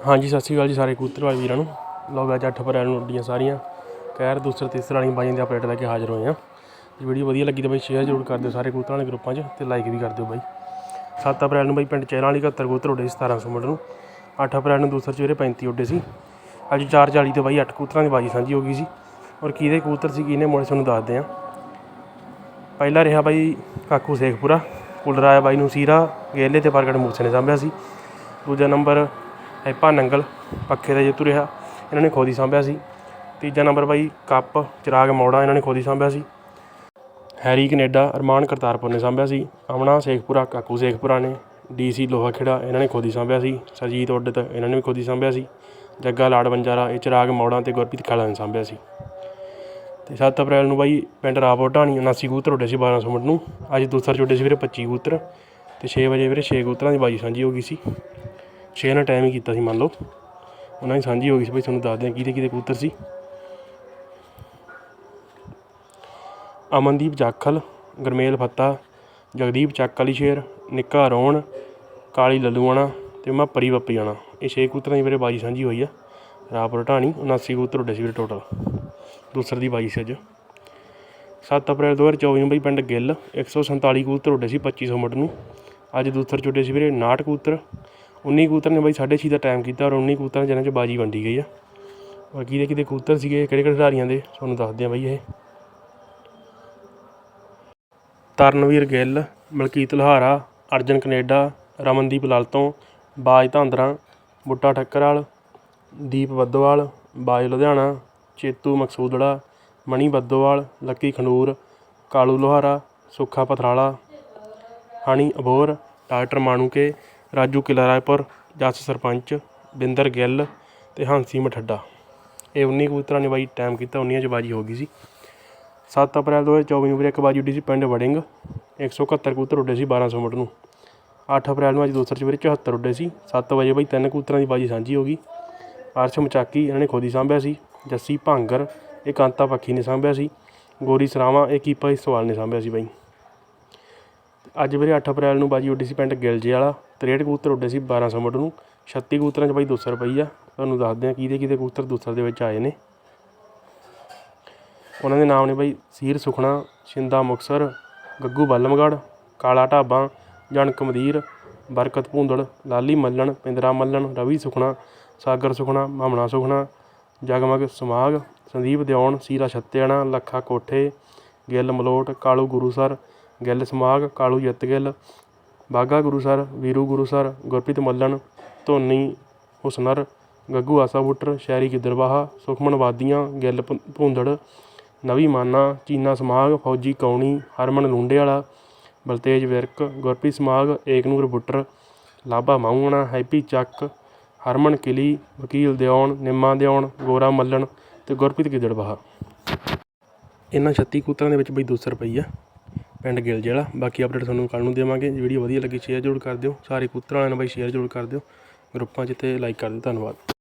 ਹਾਂਜੀ, ਸਤਿ ਸ਼੍ਰੀ ਅਕਾਲ ਜੀ ਸਾਰੇ ਕਬੂਤਰ ਵਾਲੇ ਵੀਰਾਂ ਨੂੰ। ਲਓ ਅੱਜ 8 ਅਪ੍ਰੈਲ ਨੂੰ ਉੱਡੀਆਂ ਸਾਰੀਆਂ। ਕਹਿਰ ਦੂਸਰੇ, ਤੀਸਰੇ ਵਾਲੀਆਂ ਬਾਈਆਂ ਦੇ ਅਪਡੇਟ ਲੈ ਕੇ ਹਾਜ਼ਰ ਹੋਏ ਆ ਜੇ ਵੀਡੀਓ ਵਧੀਆ ਲੱਗੀ ਤਾਂ ਬਾਈ ਸ਼ੇਅਰ ਜ਼ਰੂਰ ਕਰ ਦਿਓ ਸਾਰੇ ਕੂਤਰਾਂ ਵਾਲੇ ਗਰੁੱਪਾਂ 'ਚ ਤੇ ਲਾਈਕ ਵੀ ਕਰ ਦਿਓ ਬਾਈ। 7 ਅਪ੍ਰੈਲ ਨੂੰ ਬਾਈ ਪਿੰਡ ਚਹਿਲਾਂ ਵਾਲੀ 71 ਕਬੂਤਰ ਉੱਡੇ ਸੀ 1700 ਮਿੰਟ ਨੂੰ। 8 ਅਪ੍ਰੈਲ ਨੂੰ ਦੂਸਰੇ ਸਵੇਰੇ 35 ਉੱਡੇ ਸੀ। ਅੱਜ 440 ਤੇ ਬਾਈ 8 ਕੂਤਰਾਂ ਦੀ ਬਾਜੀ ਸਾਂਝੀ ਹੋ ਗਈ ਸੀ। ਔਰ ਕਿਹਦੇ ਕੂਤਰ ਸੀ, ਕਿਹਨੇ ਮੋੜੇ ਤੁਹਾਨੂੰ ਦੱਸਦੇ ਆ ਪਹਿਲਾ ਰਿਹਾ ਬਾਈ ਕਾਕੂ ਸੇਖਪੁਰਾ ਕੁਲਰ ਬਾਈ ਨੂੰ ਸੀਰਾ ਗੇਲੇ ਤੇ ਪ੍ਰਗਟ ਮੂਸੇ ਨੇ ਸਾਂਭਿਆ ਸੀ। ਦੂਜਾ ਨੰਬਰ ਹੈਪਾ ਨੰਗਲ, ਪੱਖੇ ਦਾ ਜੇਤੂ ਰਿਹਾ, ਇਹਨਾਂ ਨੇ ਖੋਦੀ ਸਾਂਭਿਆ ਸੀ। ਤੀਜਾ ਨੰਬਰ ਬਾਈ, ਕੱਪ, ਚਿਰਾਗ ਮੌੜਾ, ਇਹਨਾਂ ਨੇ ਖੋਦੀ ਸਾਂਭਿਆ ਸੀ। ਹੈਰੀ ਕੈਨੇਡਾ, ਅਰਮਾਨ ਕਰਤਾਰਪੁਰ ਨੇ ਸਾਂਭਿਆ ਸੀ। ਅਮਨਾ ਸੇਖਪੁਰਾ, ਕਾਕੂ ਸੇਖਪੁਰਾ ਨੇ, ਡੀਸੀ ਲੋਹਾ ਖੇੜਾ ਇਹਨਾਂ ਨੇ ਖੋਦੀ ਸਾਂਭਿਆ ਸੀ। ਸਰਜੀਤ ਉੱਡਤ ਇਹਨਾਂ ਨੇ ਵੀ ਖੋਦੀ ਸਾਂਭਿਆ ਸੀ। ਜੱਗਾ ਲਾੜ ਬੰਜਾਰਾ ਇਹ ਚਿਰਾਗ ਮੌੜਾ ਤੇ ਗੁਰਪ੍ਰੀਤ ਖਾਲਾ ਨੇ ਸਾਂਭਿਆ ਸੀ। ਤੇ 7 ਅਪ੍ਰੈਲ ਨੂੰ ਬਾਈ, ਪਿੰਡ ਰਾਪੋ ਢਾਣੀ 79 ਕਬੂਤਰ ਉੱਡੇ ਸੀ 1200 ਮਿੰਟ ਨੂੰ। ਅੱਜ ਦੂਸਰ ਛੋਟੇ ਸੀ ਵੀਰੇ 25 ਕਬੂਤਰ। ਤੇ 6 ਵਜੇ ਵੀਰੇ 6 ਕਬੂਤਰਾਂ ਦੀ ਬਾਜੀ ਸਾਂਝੀ ਹੋ ਗਈ ਸੀ। 6 ਨਾਲ ਟਾਈਮ ਹੀ ਕੀਤਾ ਸੀ, ਮੰਨ ਲਓ। ਉਹਨਾਂ ਦੀ ਸਾਂਝੀ ਹੋ ਗਈ ਸੀ, ਬਈ ਤੁਹਾਨੂੰ ਦੱਸਦੇ ਹਾਂ ਕਿਹਦੇ ਕਿਹਦੇ ਕਬੂਤਰ ਸੀ। ਅਮਨਦੀਪ ਜਾਖਲ ਗਰਮੇਲ ਫੱਤਾ, ਜਗਦੀਪ ਚੱਕ ਵਾਲੀ ਸ਼ੇਰ, ਨਿੱਕਾ ਰੋਣ, ਕਾਲੀ ਲੱਲੂਆਣਾ ਤੇ ਮੈਂ ਪਰੀ ਬੱਪੀਆਣਾ ਇਹ ਛੇ ਕਬੂਤਰਾਂ ਦੀ ਮੇਰੇ ਬਾਜੀ ਸਾਂਝੀ ਹੋਈ ਆ। ਰਾਪਰ ਢਾਣੀ 79 ਕਬੂਤਰ ਉੱਡੇ ਸੀ ਮੇਰੇ ਟੋਟਲ ਦੂਸਰ ਦੀ ਬਾਜੀ ਸੀ ਅੱਜ। 7 ਅਪ੍ਰੈਲ 2024 ਨੂੰ ਬਈ ਪਿੰਡ ਗਿੱਲ 147 ਕਬੂਤਰ ਉੱਡੇ ਸੀ 2500 ਮਿੰਟ ਨੂੰ। ਅੱਜ ਦੂਸਰ ਚ ਉੱਡੇ ਸੀ ਵੀਰੇ 59 ਕਬੂਤਰ 19 ਕਬੂਤਰ ਨੇ ਬਾਈ 6:30 ਦਾ ਟਾਈਮ ਕੀਤਾ ਔਰ 19 ਕਬੂਤਰਾਂ ਜਿਹਨਾਂ ਚ ਬਾਜੀ ਵੰਡੀ ਗਈ ਆ। ਔਰ ਕਿਹਦੇ ਕਿਹਦੇ ਕਬੂਤਰ ਸੀਗੇ ਕਿਹੜੇ ਕਿਹੜੇ ਖਿਡਾਰੀਆਂ ਦੇ, ਤੁਹਾਨੂੰ ਦੱਸਦੇ ਆ ਬਾਈ ਇਹ। Taranveer Gill, Malkeet Lohara, Arjan Canada, Ramandeep Lalton, Baaj Dhandra, Butta Thakkarwal Deep Baddowal Baaj Ludhiana, Chetu Maksoodra, Mani Baddowal Lucky Khanoor Kalu Lohara, Sukha Pathrala, Honey Abohar doctor Manuke Raju Qila Raipur Jass sarpanch Binder Gill ਅਤੇ ਹਾਂਸੀ ਮਠੱਡਾ। ਇਹ 19 ਕਬੂਤਰਾਂ ਨੇ ਬਾਈ time ਕੀਤਾ 19 ਚ ਬਾਜੀ ਹੋ ਗਈ ਸੀ। 7 ਅਪ੍ਰੈਲ 2024 ਨੂੰ ਵੀਰੇ ਇੱਕ ਬਾਜੀ ਉੱਡੀ ਸੀ ਪਿੰਡ ਵੜਿੰਗ। 171 ਕਬੂਤਰ ਉੱਡੇ ਸੀ 1200 ਮਿੰਟ ਨੂੰ। 8 ਅਪ੍ਰੈਲ ਨੂੰ ਅੱਜ ਦੂਸਰੇ ਚ ਵੀਰੇ 74 ਉੱਡੇ ਸੀ। 7 ਵਜੇ ਬਾਈ ਤਿੰਨ ਕਬੂਤਰਾਂ ਦੀ ਬਾਜੀ ਸਾਂਝੀ ਹੋ ਗਈ। ਅਰਸ਼ ਮਚਾਕੀ ਇਹਨਾਂ ਨੇ ਖੋਦੀ ਸਾਂਭਿਆ ਸੀ। ਜੱਸੀ ਭਾਂਗਰ ਇਹ ਕਾਂਤਾ ਪੱਖੀ ਨੇ ਸਾਂਭਿਆ ਸੀ। ਗੋਰੀ ਸਰਾਵਾਂ, ਇਹ ਕੀਪਾ ਇਸ ਸਵਾਲ ਨੇ ਸਾਂਭਿਆ ਸੀ ਬਾਈ। ਅੱਜ ਵੀਰੇ ਅੱਠ ਅਪ੍ਰੈਲ ਨੂੰ ਬਾਜੀ ਉੱਡੀ ਸੀ ਪਿੰਡ ਗਿਲਜੇ ਵਾਲਾ 63 ਕਬੂਤਰ ਉੱਡੇ ਸੀ 1200 ਮਿੰਟ ਨੂੰ। 36 ਕਬੂਤਰਾਂ 'ਚ ਬਾਈ 200 ਰੁਪਈ ਆ ਤੁਹਾਨੂੰ ਦੱਸਦੇ ਆ ਕਿਹਦੇ ਕਿਹਦੇ ਕਬੂਤਰ ਦੂਸਰ ਦੇ ਵਿੱਚ ਆਏ ਨੇ। ਉਹਨਾਂ ਦੇ ਨਾਮ ਨੇ ਬਾਈ ਸੀਰ ਸੁਖਣਾ, ਸ਼ਿੰਦਾ ਮੁਕਸਰ, ਗੱਗੂ ਬਲਮਗੜ, ਕਾਲਾ ਢਾਬਾ, ਜਣਕ ਮਦੀਰ, ਬਰਕਤ ਭੂੰਦੜ ਲਾਲੀ ਮੱਲਣ, ਪਿੰਦਰਾ ਮੱਲਣ, ਰਵੀ ਸੁਖਣਾ, ਸਾਗਰ ਸੁਖਣਾ, ਮਾਮਣਾ ਸੁਖਣਾ, ਜਗਮਗ ਸਮਾਗ, ਸੰਦੀਪ ਦਿਉਣ ਸੀਰਾ ਛੱਤਿਆਣਾ, ਲੱਖਾ ਕੋਠੇ, ਗਿੱਲ ਮਲੋਟ, ਕਾਲੂ ਗੁਰੂਸਰ ਗਿੱਲ, ਸਮਾਗ, ਕਾਲੂ ਜਿੱਤ ਗਿੱਲ ਬਾਗਾ ਗੁਰੂਸਰ ਵੀਰੂ ਗੁਰੂਸਰ ਗੁਰਪ੍ਰੀਤ ਮੱਲਣ, ਧੋਨੀ, ਹੁਸਨਰ, ਗੱਗੂ ਆਸਾ ਬੁੱਟਰ ਸ਼ਹਿਰੀ ਗਿੱਦਰਵਾਹਾ ਸੁਖਮਨ ਵਾਦੀਆਂ, ਗਿੱਲ ਭੁ- ਭੂੰਦੜ, ਨਵੀ ਮਾਨਾ, ਚੀਨਾ ਸਮਾਗ, ਫੌਜੀ ਕੌਣੀ, ਹਰਮਨ ਲੁੰਡੇ ਵਾਲਾ ਬਲਤੇਜ ਵਿਰਕ, ਗੁਰਪ੍ਰੀਤ ਸਮਾਗ, ਏਕਨੂਰ ਬੁੱਟਰ, ਲਾਭਾ ਮਾਹੂਣਾ ਹੈਪੀ ਚੱਕ, ਹਰਮਨ ਕਿਲੀ, ਵਕੀਲ ਦਿਉਣ ਨਿੰਮਾ ਦਿਉਣ ਗੋਰਾ ਮੱਲਣ ਤੇ ਗੁਰਪ੍ਰੀਤ ਗਿੱਦੜਵਾਹਾ ਇਹਨਾਂ 36 ਕੂਤਰਾਂ ਦੇ ਵਿੱਚ ਬਈ 200 ਰੁਪਈਆ। ਪਿੰਡ ਗਿਲ ਜਿਹੜਾ ਬਾਕੀ ਅਪਡੇਟ ਤੁਹਾਨੂੰ ਕੱਲ ਨੂੰ ਦੇਵਾਂਗੇ। ਵੀਡੀਓ ਵਧੀਆ ਲੱਗੀ ਸ਼ੇਅਰ ਜ਼ਰੂਰ ਕਰ ਦਿਓ। ਸਾਰੇ ਕੂਤਰਾਂ ਵਾਲਿਆਂ ਨੂੰ ਬਾਈ ਸ਼ੇਅਰ ਜ਼ਰੂਰ ਕਰ ਦਿਓ। ਗਰੁੱਪਾਂ 'ਚ ਤੇ ਲਾਈਕ ਕਰ ਦਿਓ। ਧੰਨਵਾਦ।